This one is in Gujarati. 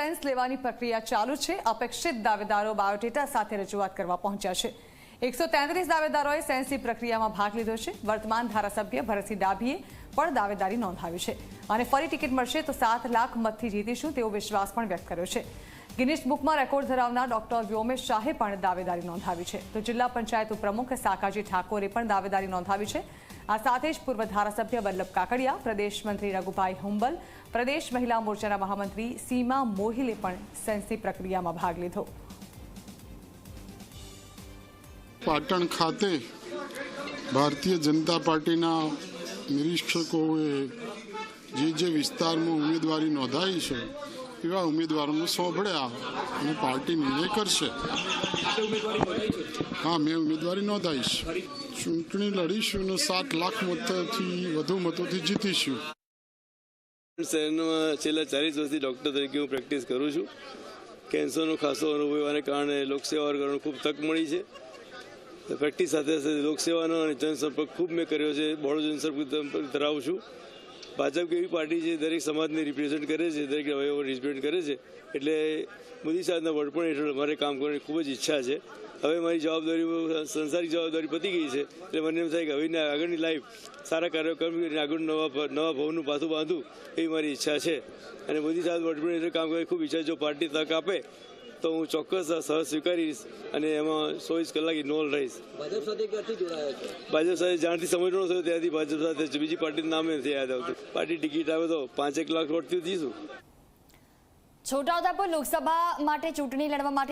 સેન્સ લેવાની પ્રક્રિયા ચાલુ છે. અપેક્ષિત દાવેદારો બાયોડેટા સાથે રજૂઆત કરવા પહોંચ્યા છે. એકસો તેત્રીસ દાવેદારોએ સેન્સની પ્રક્રિયામાં ભાગ લીધો છે. વર્તમાન ધારાસભ્ય ભરતસિંહ ડાભીએ પણ દાવેદારી નોંધાવી છે. અને ફરી ટિકિટ મળશે તો સાત લાખ મતથી જીતીશું તેવો વિશ્વાસ પણ વ્યક્ત કર્યો છે. ગિનિશ બુકમાં રેકોર્ડ ધરાવનાર ડોક્ટર વ્યોમેશ શાહે પણ દાવેદારી નોંધાવી છે. તો જિલ્લા પંચાયત ઉપપ્રમુખ સાકાજી ઠાકોરે પણ દાવેદારી નોંધાવી છે. આ સાથે જ પૂર્વ ધારાસભ્ય વલ્લભ કાકડિયા, પ્રદેશ મંત્રી રઘુભાઈ હુંબલ, પ્રદેશ મહિલા મોરચાના મહામંત્રી સીમા મોહિલે પણ સેન્સની પ્રક્રિયામાં ભાગ લીધો. પાટણ ખાતે ભારતીય જનતા પાર્ટીના નિરીક્ષકોએ જે જે વિસ્તારમાં ઉમેદવારી નોંધાવી છે એવા ઉમેદવારોને સોંપડ્યા અને પાર્ટી નિર્ણય કરશે. હા, મેં ઉમેદવારી નોંધાવીશ. ચૂંટણી લડીશું અને સાત લાખ મતોથી વધુ મતોથી જીતીશું. શહેરમાં છેલ્લા ચાલીસ વર્ષથી ડૉક્ટર તરીકે હું પ્રેક્ટિસ કરું છું. કેન્સરનો ખાસો અનુભવ હોવાને કારણે લોકસેવા કરવાનું ખૂબ તક મળી છે. પ્રેક્ટિસ સાથે સાથે લોકસેવાનો અને જનસંપર્ક ખૂબ મેં કર્યો છે. બહોળો જનસંપર્ક ધરાવું છું. ભાજપ એવી પાર્ટી છે દરેક સમાજને રિપ્રેઝેન્ટ કરે છે, દરેક અવયવો રિપ્રેઝેન્ટ કરે છે. એટલે મોદી સાહેબના વડપણ હેઠળ મારે કામ કરવાની ખૂબ જ ઈચ્છા છે. હવે મારી જવાબદારી, સંસારિક જવાબદારી પતી ગઈ છે. એટલે મને એમ થાય કે હવે આગળની લાઈફ સારા કાર્યક્રમ કરીને આગળ નવા નવા ભવનનું પાછું બાંધવું એવી મારી ઈચ્છા છે. અને મોદી સાહેબ વડપણ હેઠળ કામ કરવાની ખૂબ ઈચ્છા. જો પાર્ટી તક આપે તો હું ચોક્કસ સહ સ્વીકારીશ અને એમાં ચોવીસ કલાક ઇન્વોલ્વ રહીશ ભાજપ સાથે ભાજપ સાથે જાણથી સમજણો થયો ત્યારથી ભાજપ સાથે બીજી પાર્ટીનું નામે નથી યાદ આવતું. પાર્ટી ટિકિટ આવે તો પાંચેક લાખ વોટથી જઈશું છોટાઉદેપુર લોકસભા માટે ચૂંટણી લડવા માટે